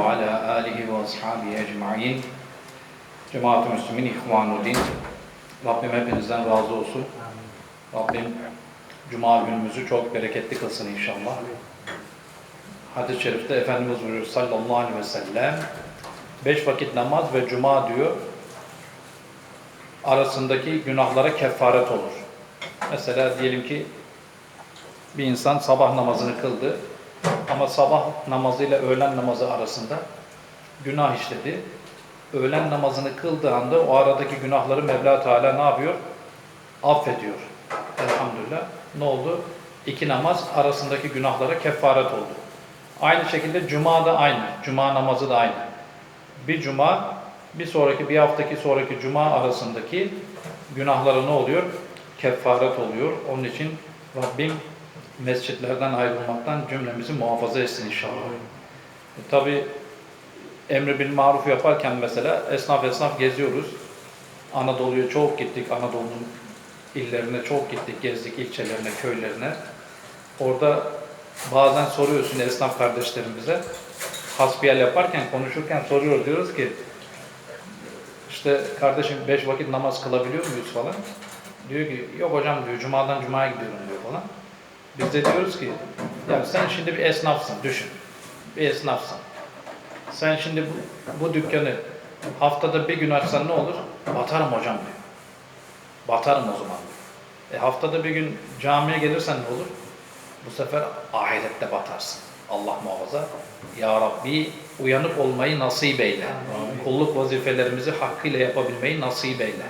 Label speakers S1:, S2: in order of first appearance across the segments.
S1: ve ala alihi ve ashabi ecmain. Cemaat-ı Müslümin İhvanu Din. Rabbim hepinizden razı olsun. Rabbim Cuma günümüzü çok bereketli kılsın inşallah. Hadis-i şerifte Efendimiz buyuruyor sallallahu aleyhi ve sellem beş vakit namaz ve cuma diyor arasındaki günahlara kefaret olur. Mesela diyelim ki bir insan sabah namazını kıldı ama sabah namazıyla öğlen namazı arasında günah işledi. Öğlen namazını kıldığı anda o aradaki günahları Mevla Teala ne yapıyor? Affediyor. Elhamdülillah. Ne oldu? İki namaz arasındaki günahlara kefaret oldu. Aynı şekilde cuma da aynı. Cuma namazı da aynı. Bir cuma bir sonraki bir haftaki sonraki cuma arasındaki günahlara ne oluyor? Kefaret oluyor. Onun için Rabbim mescitlerden ayrılmaktan cümlemizi muhafaza etsin inşallah. E, Tabi emri bil maruf yaparken mesela esnaf esnaf geziyoruz. Anadolu'ya çok gittik. Anadolu'nun illerine çok gittik, gezdik ilçelerine, köylerine. Orada bazen soruyorsun esnaf kardeşlerimize. Hasbihal yaparken, konuşurken soruyor diyoruz ki işte kardeşim beş vakit namaz kılabiliyor muyuz falan. Diyor ki yok hocam diyor cumadan cumaya gidiyorum diyor falan. Biz de diyoruz ki ya sen şimdi bir esnafsın düşün. Bir esnafsın. Sen şimdi bu, bu dükkanı haftada bir gün açsan ne olur? Batarım hocam diyor. Batarım o zaman diyor. E haftada bir gün camiye gelirsen ne olur? Bu sefer ahirette batarsın. Allah muhafaza. Ya Rabbi uyanık olmayı nasip eyle. Kulluk vazifelerimizi hakkıyla yapabilmeyi nasip eyle.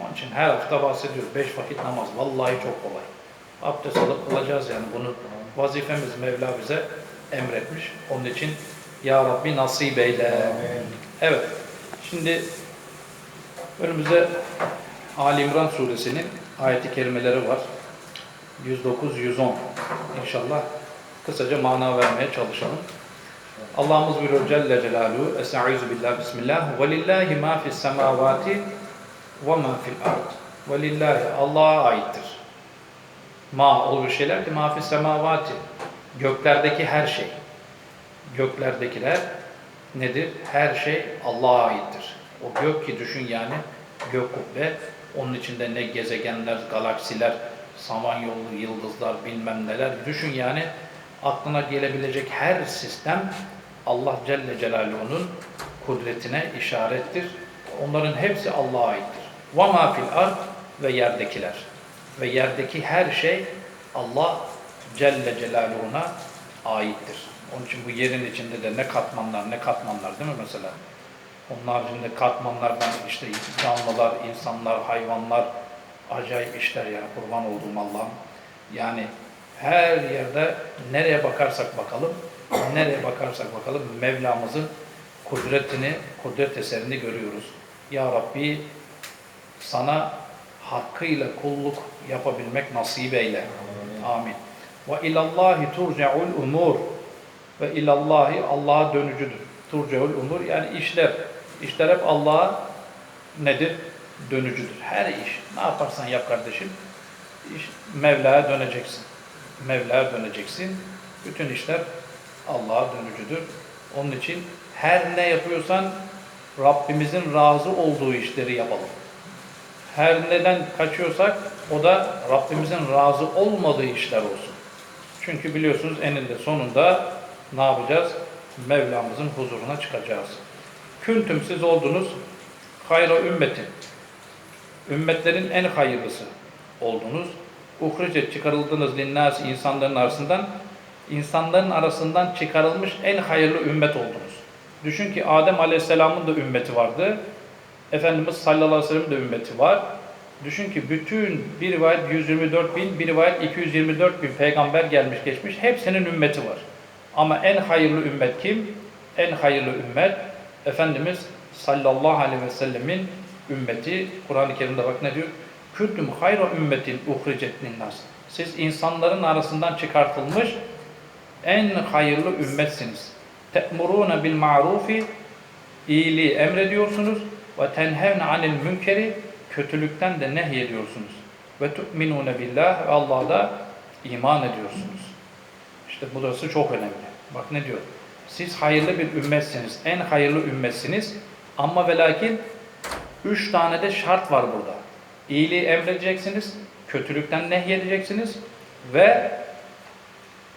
S1: Onun için her hafta bahsediyoruz. Beş vakit namaz. Vallahi çok kolay. Abdest alıp kılacağız yani bunu. Vazifemiz Mevla bize emretmiş. Onun için Ya Rabbi nasip eyle. Evet. Şimdi önümüzde Ali İmran suresinin ayeti kerimeleri var. 109-110 İnşallah kısaca mana vermeye çalışalım. Allah'ımız buyuruyor Celle Celaluhu Estaizu billah Bismillah Ve lillahi ma fis semavati ve ma fil ard Ve lillahi Allah'a aittir. Ma olur şeyler ki ma fis semavati göklerdeki her şey. Göklerdekiler nedir? Her şey Allah'a aittir. O gök ki düşün yani gök kubbe onun içinde ne gezegenler, galaksiler, samanyolu, yıldızlar bilmem neler düşün yani aklına gelebilecek her sistem Allah Celle Celaluhu'nun kudretine işarettir. Onların hepsi Allah'a aittir. وَمَا fil ard ve yerdekiler. Ve yerdeki her şey Allah Celle Celaluhu'na aittir. Onun için bu yerin içinde de ne katmanlar ne katmanlar değil mi mesela? Onun haricinde katmanlardan işte canlılar, insanlar, hayvanlar acayip işler yani kurban olduğum Allah'ım. Yani her yerde nereye bakarsak bakalım, nereye bakarsak bakalım Mevlamızın kudretini, kudret eserini görüyoruz. Ya Rabbi sana hakkıyla kulluk yapabilmek nasip eyle. Amin. Ve ilallahi turca'ul umur ve ilallahi Allah'a dönücüdür. Turca'ul umur yani işler. İşler hep Allah'a nedir? Dönücüdür. Her iş. Ne yaparsan yap kardeşim. İş, Mevla'ya döneceksin. Mevla'ya döneceksin. Bütün işler Allah'a dönücüdür. Onun için her ne yapıyorsan Rabbimizin razı olduğu işleri yapalım. Her neden kaçıyorsak o da Rabbimizin razı olmadığı işler olsun. Çünkü biliyorsunuz eninde sonunda ne yapacağız? Mevlamızın huzuruna çıkacağız. Küntüm siz oldunuz hayra ümmetin. Ümmetlerin en hayırlısı oldunuz. Uhricet çıkarıldınız linnâs insanların arasından. insanların arasından çıkarılmış en hayırlı ümmet oldunuz. Düşün ki Adem Aleyhisselam'ın da ümmeti vardı. Efendimiz sallallahu aleyhi ve sellem'in de ümmeti var. Düşün ki bütün bir rivayet 124 bin, bir rivayet 224 bin peygamber gelmiş geçmiş. Hepsinin ümmeti var. Ama en hayırlı ümmet kim? En hayırlı ümmet Efendimiz sallallahu aleyhi ve sellemin ümmeti. Kur'an-ı Kerim'de bak ne diyor? Küntüm hayra ümmetin uhricet linnas. Siz insanların arasından çıkartılmış en hayırlı ümmetsiniz. Te'murûne bil ma'rufi iyiliği emrediyorsunuz ve tenhevne anil münkeri kötülükten de nehyediyorsunuz. Ve tu'minûne billah ve Allah'a iman ediyorsunuz. İşte burası çok önemli. Bak ne diyor? siz hayırlı bir ümmetsiniz. En hayırlı ümmetsiniz. Ama ve lakin üç tane de şart var burada. İyiliği emredeceksiniz, kötülükten nehyedeceksiniz ve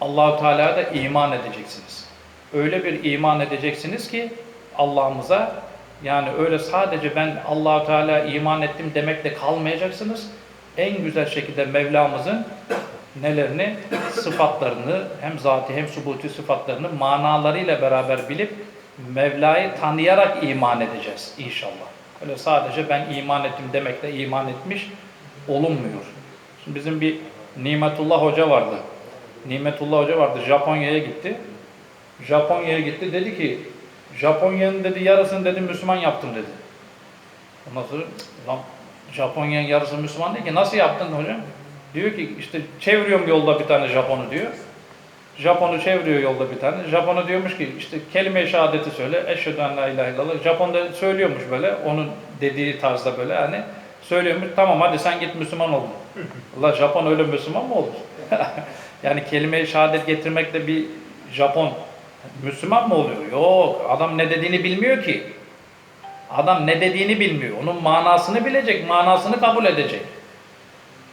S1: Allahu Teala'ya da iman edeceksiniz. Öyle bir iman edeceksiniz ki Allah'ımıza yani öyle sadece ben Allahu Teala iman ettim demekle kalmayacaksınız. En güzel şekilde Mevlamızın nelerini, sıfatlarını hem zati hem subuti sıfatlarını manalarıyla beraber bilip Mevla'yı tanıyarak iman edeceğiz inşallah. Öyle sadece ben iman ettim demekle iman etmiş olunmuyor. Şimdi bizim bir Nimetullah Hoca vardı. Nimetullah Hoca vardı. Japonya'ya gitti. Japonya'ya gitti. Dedi ki Japonya'nın dedi yarısını dedi Müslüman yaptım dedi. Ondan sonra lan Japonya'nın yarısı Müslüman değil ki nasıl yaptın hocam? Diyor ki işte çeviriyorum yolda bir tane Japon'u diyor. Japon'u çeviriyor yolda bir tane. Japon'u diyormuş ki işte kelime-i şehadeti söyle. Eşhedü en la ilahe illallah. Japon da söylüyormuş böyle. Onun dediği tarzda böyle hani söylüyormuş. Tamam hadi sen git Müslüman ol. Allah Japon öyle Müslüman mı olur? yani kelime-i şehadet getirmekle bir Japon Müslüman mı oluyor? Yok. Adam ne dediğini bilmiyor ki. Adam ne dediğini bilmiyor. Onun manasını bilecek, manasını kabul edecek.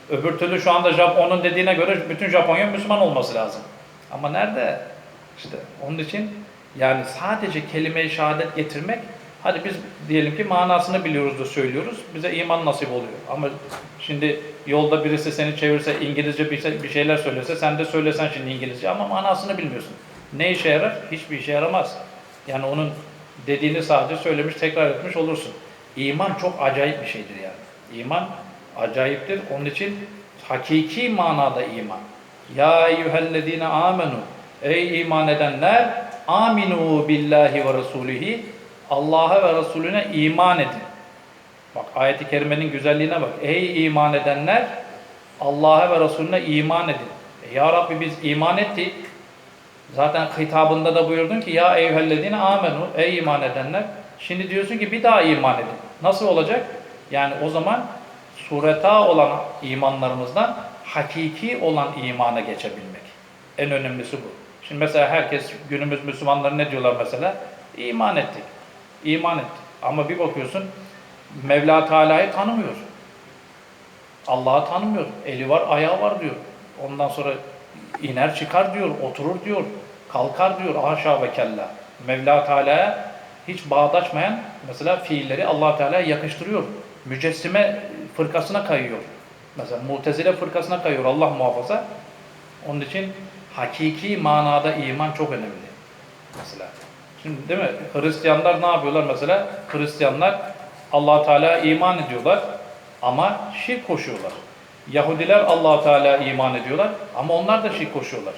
S1: Öbür türlü şu anda Jap- onun dediğine göre bütün Japonya Müslüman olması lazım. Ama nerede? İşte onun için yani sadece kelime-i şehadet getirmek hadi biz diyelim ki manasını biliyoruz da söylüyoruz. Bize iman nasip oluyor. Ama şimdi yolda birisi seni çevirse İngilizce bir şeyler söylese sen de söylesen şimdi İngilizce ama manasını bilmiyorsun. Ne işe yarar? Hiçbir işe yaramaz. Yani onun dediğini sadece söylemiş, tekrar etmiş olursun. İman çok acayip bir şeydir yani. İman acayiptir. Onun için hakiki manada iman. Ya eyyühellezine amenu. Ey iman edenler aminu billahi ve resulihi. Allah'a ve Resulüne iman edin. Bak ayeti kerimenin güzelliğine bak. Ey iman edenler Allah'a ve Resulüne iman edin. E, ya Rabbi biz iman ettik. Zaten hitabında da buyurdun ki ya eyyühellezine amenu ey iman edenler. Şimdi diyorsun ki bir daha iman edin. Nasıl olacak? Yani o zaman sureta olan imanlarımızdan hakiki olan imana geçebilmek. En önemlisi bu. Şimdi mesela herkes günümüz Müslümanları ne diyorlar mesela? İman ettik. İman ettik. Ama bir bakıyorsun Mevla Teala'yı tanımıyor. Allah'ı tanımıyor. Eli var, ayağı var diyor. Ondan sonra iner çıkar diyor, oturur diyor, kalkar diyor. Haşa ve kella. Mevla Teala'ya hiç bağdaşmayan mesela fiilleri Allah Teala'ya yakıştırıyor. Mücessime fırkasına kayıyor. Mesela Mutezile fırkasına kayıyor Allah muhafaza. Onun için hakiki manada iman çok önemli. Mesela. Şimdi değil mi? Hristiyanlar ne yapıyorlar mesela? Hristiyanlar Allah Teala iman ediyorlar ama şirk koşuyorlar. Yahudiler Allah Teala iman ediyorlar ama onlar da şirk koşuyorlar.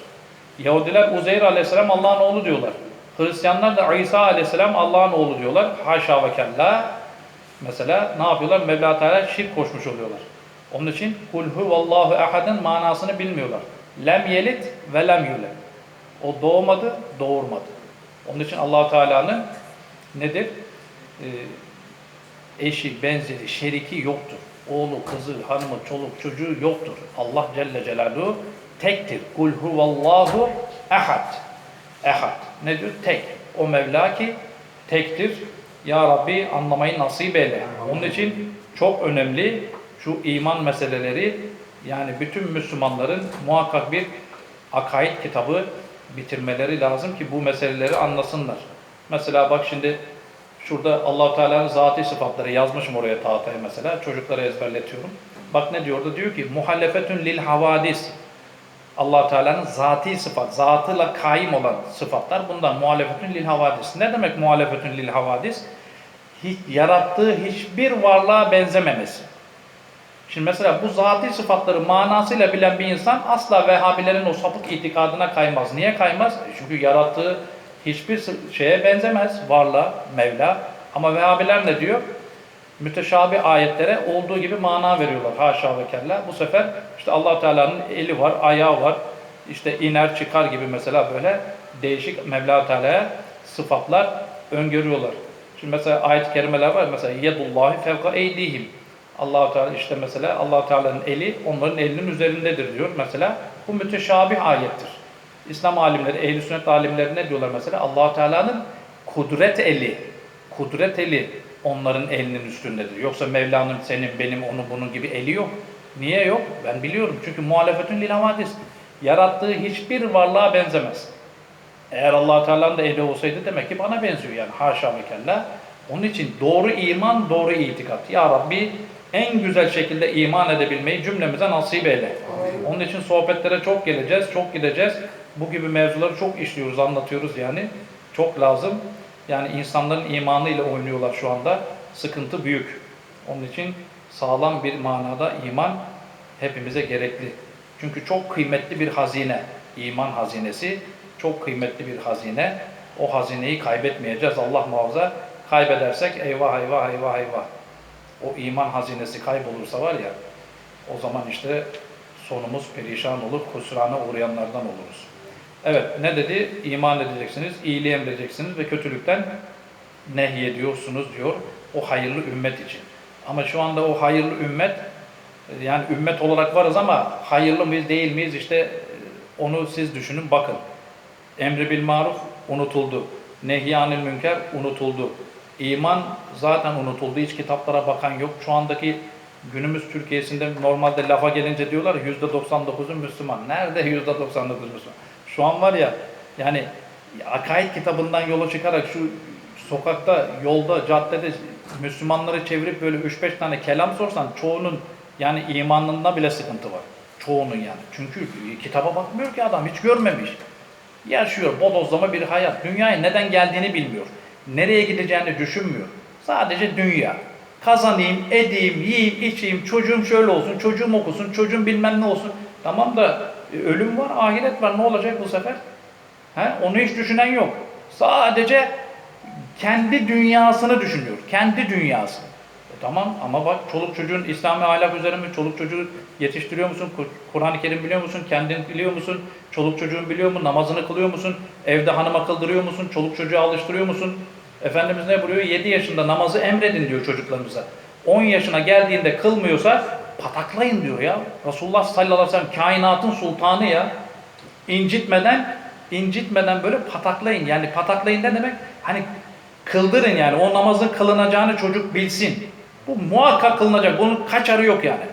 S1: Yahudiler Uzeyr Aleyhisselam Allah'ın oğlu diyorlar. Hristiyanlar da İsa Aleyhisselam Allah'ın oğlu diyorlar. Haşa ve kella. Mesela ne yapıyorlar? Mevla Teala şirk koşmuş oluyorlar. Onun için kul huvallahu ehadın manasını bilmiyorlar. Lem yelit ve lem yulet. O doğmadı, doğurmadı. Onun için allah Teala'nın nedir? Ee, eşi, benzeri, şeriki yoktur. Oğlu, kızı, hanımı, çoluk, çocuğu yoktur. Allah Celle Celaluhu tektir. Kul huvallahu ehad. Ehad. Ne diyor? Tek. O Mevla ki tektir. Ya Rabbi anlamayı nasip eyle. Onun için çok önemli şu iman meseleleri yani bütün Müslümanların muhakkak bir akaid kitabı bitirmeleri lazım ki bu meseleleri anlasınlar. Mesela bak şimdi şurada allah Teala'nın zatî sıfatları yazmışım oraya tahtaya mesela. Çocuklara ezberletiyorum. Bak ne diyor da diyor ki muhallefetün lil havadis. allah Teala'nın zatî sıfat, zatıyla kaim olan sıfatlar bundan muhalefetün lil havadis. Ne demek muhalefetün lil havadis? Hiç, yarattığı hiçbir varlığa benzememesi. Şimdi mesela bu zatî sıfatları manasıyla bilen bir insan asla Vehhabilerin o sapık itikadına kaymaz. Niye kaymaz? Çünkü yarattığı hiçbir şeye benzemez varlığa, Mevla. Ama Vehhabiler ne diyor? Müteşabi ayetlere olduğu gibi mana veriyorlar. Haşa ve kella. Bu sefer işte allah Teala'nın eli var, ayağı var. İşte iner çıkar gibi mesela böyle değişik Mevla Teala'ya sıfatlar öngörüyorlar. Şimdi mesela ayet-i kerimeler var. Mesela yedullahi fevka eydihim. allah Teala işte mesela allah Teala'nın eli onların elinin üzerindedir diyor. Mesela bu müteşabih ayettir. İslam alimleri, ehl sünnet alimleri ne diyorlar mesela? allah Teala'nın kudret eli, kudret eli onların elinin üstündedir. Yoksa Mevla'nın senin, benim, onu, bunun gibi eli yok. Niye yok? Ben biliyorum. Çünkü muhalefetün lil havadis. Yarattığı hiçbir varlığa benzemez. Eğer allah Teala'nın da eli olsaydı demek ki bana benziyor yani. Haşa ve kella. Onun için doğru iman, doğru itikat. Ya Rabbi en güzel şekilde iman edebilmeyi cümlemize nasip eyle. Onun için sohbetlere çok geleceğiz, çok gideceğiz. Bu gibi mevzuları çok işliyoruz, anlatıyoruz yani. Çok lazım. Yani insanların imanıyla oynuyorlar şu anda. Sıkıntı büyük. Onun için sağlam bir manada iman hepimize gerekli. Çünkü çok kıymetli bir hazine. İman hazinesi çok kıymetli bir hazine. O hazineyi kaybetmeyeceğiz. Allah muhafaza. Kaybedersek eyvah eyvah eyvah eyvah. O iman hazinesi kaybolursa var ya o zaman işte sonumuz perişan olur, kusrana uğrayanlardan oluruz. Evet, ne dedi? İman edeceksiniz, iyiliği emredeceksiniz ve kötülükten nehyediyorsunuz diyor o hayırlı ümmet için. Ama şu anda o hayırlı ümmet, yani ümmet olarak varız ama hayırlı mıyız değil miyiz işte onu siz düşünün bakın. Emri bil maruf unutuldu. Nehyanil münker unutuldu. İman zaten unutuldu. Hiç kitaplara bakan yok. Şu andaki günümüz Türkiye'sinde normalde lafa gelince diyorlar yüzde 99'u Müslüman. Nerede yüzde 99 Müslüman? Şu an var ya yani akaid kitabından yola çıkarak şu sokakta, yolda, caddede Müslümanları çevirip böyle 3-5 tane kelam sorsan çoğunun yani imanında bile sıkıntı var. Çoğunun yani. Çünkü kitaba bakmıyor ki adam hiç görmemiş. Yaşıyor bodozlama bir hayat. Dünyaya neden geldiğini bilmiyor. Nereye gideceğini düşünmüyor. Sadece dünya. Kazanayım, edeyim, yiyeyim, içeyim, çocuğum şöyle olsun, çocuğum okusun, çocuğum bilmem ne olsun. Tamam da e, ölüm var, ahiret var. Ne olacak bu sefer? He? Onu hiç düşünen yok. Sadece kendi dünyasını düşünüyor. Kendi dünyası. E tamam ama bak çoluk çocuğun İslami ahlak üzere mi? Çoluk çocuğu yetiştiriyor musun? Kur- Kur'an-ı Kerim biliyor musun? Kendin biliyor musun? Çoluk çocuğun biliyor mu? Namazını kılıyor musun? Evde hanıma kıldırıyor musun? Çoluk çocuğu alıştırıyor musun? Efendimiz ne buyuruyor? 7 yaşında namazı emredin diyor çocuklarımıza. 10 yaşına geldiğinde kılmıyorsa pataklayın diyor ya. Resulullah sallallahu aleyhi ve sellem kainatın sultanı ya. İncitmeden, incitmeden böyle pataklayın. Yani pataklayın ne demek? Hani kıldırın yani. O namazın kılınacağını çocuk bilsin. Bu muhakkak kılınacak. Bunun kaçarı yok yani.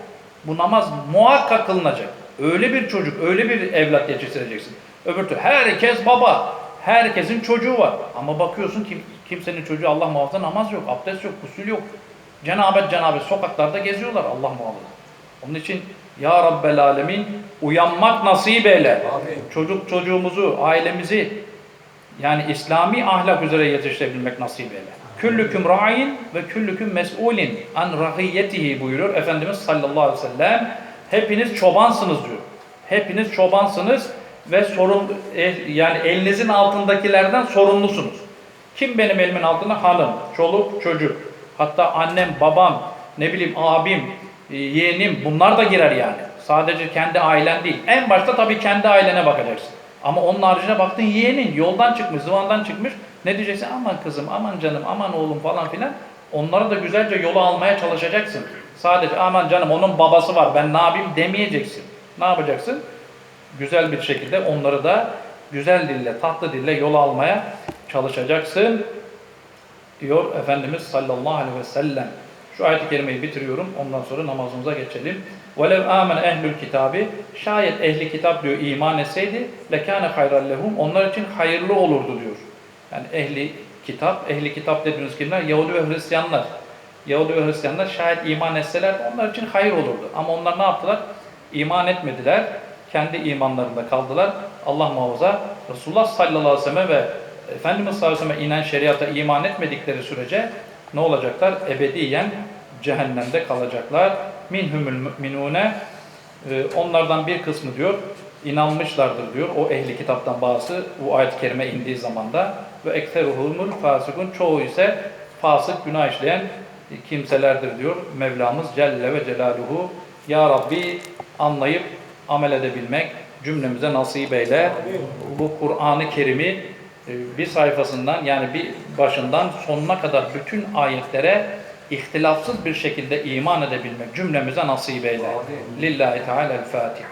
S1: Bu namaz muhakkak kılınacak. Öyle bir çocuk, öyle bir evlat yetiştireceksin. Öbür türlü herkes baba. Herkesin çocuğu var. Ama bakıyorsun kim, kimsenin çocuğu Allah muhafaza namaz yok, abdest yok, gusül yok. Cenabet cenabet sokaklarda geziyorlar Allah muhafaza. Onun için Ya Rabbel Alemin uyanmak nasip eyle. Çocuk çocuğumuzu, ailemizi yani İslami ahlak üzere yetiştirebilmek nasip eyle. Küllüküm ra'in ve küllüküm mes'ulin an rahiyetihi buyuruyor Efendimiz sallallahu aleyhi ve sellem. Hepiniz çobansınız diyor. Hepiniz çobansınız ve sorun eh, yani elinizin altındakilerden sorumlusunuz. Kim benim elimin altında? Hanım, çoluk, çocuk. Hatta annem, babam, ne bileyim abim, e, yeğenim bunlar da girer yani. Sadece kendi ailen değil. En başta tabii kendi ailene bakacaksın. Ama onun haricine baktın yeğenin yoldan çıkmış, zıvandan çıkmış. Ne diyeceksin? Aman kızım, aman canım, aman oğlum falan filan. Onları da güzelce yola almaya çalışacaksın. Sadece aman canım onun babası var ben ne yapayım demeyeceksin. Ne yapacaksın? Güzel bir şekilde onları da güzel dille, tatlı dille yola almaya çalışacaksın Diyor Efendimiz sallallahu aleyhi ve sellem. Şu ayet-i kerimeyi bitiriyorum. Ondan sonra namazımıza geçelim. وَلَوْ آمَنَ ehlül kitabı Şayet ehli kitap diyor iman etseydi lekâne hayran lehum Onlar için hayırlı olurdu diyor. Yani ehli kitap, ehli kitap dediğiniz kimler? Yahudi ve Hristiyanlar. Yahudi ve Hristiyanlar şayet iman etseler onlar için hayır olurdu. Ama onlar ne yaptılar? İman etmediler. Kendi imanlarında kaldılar. Allah muhafaza Resulullah sallallahu aleyhi ve sellem ve Efendimiz sallallahu aleyhi ve inen şeriata iman etmedikleri sürece ne olacaklar? Ebediyen cehennemde kalacaklar. Minhumul müminune e, onlardan bir kısmı diyor inanmışlardır diyor. O ehli kitaptan bazısı bu ayet-i kerime indiği zamanda ve ekseruhumul fasikun çoğu ise fasık günah işleyen kimselerdir diyor Mevlamız Celle ve Celaluhu. Ya Rabbi anlayıp amel edebilmek cümlemize nasip eyle. Bu Kur'an-ı Kerim'i bir sayfasından yani bir başından sonuna kadar bütün ayetlere ihtilafsız bir şekilde iman edebilmek cümlemize nasip eyle. Lillahi Teala'l-Fatiha.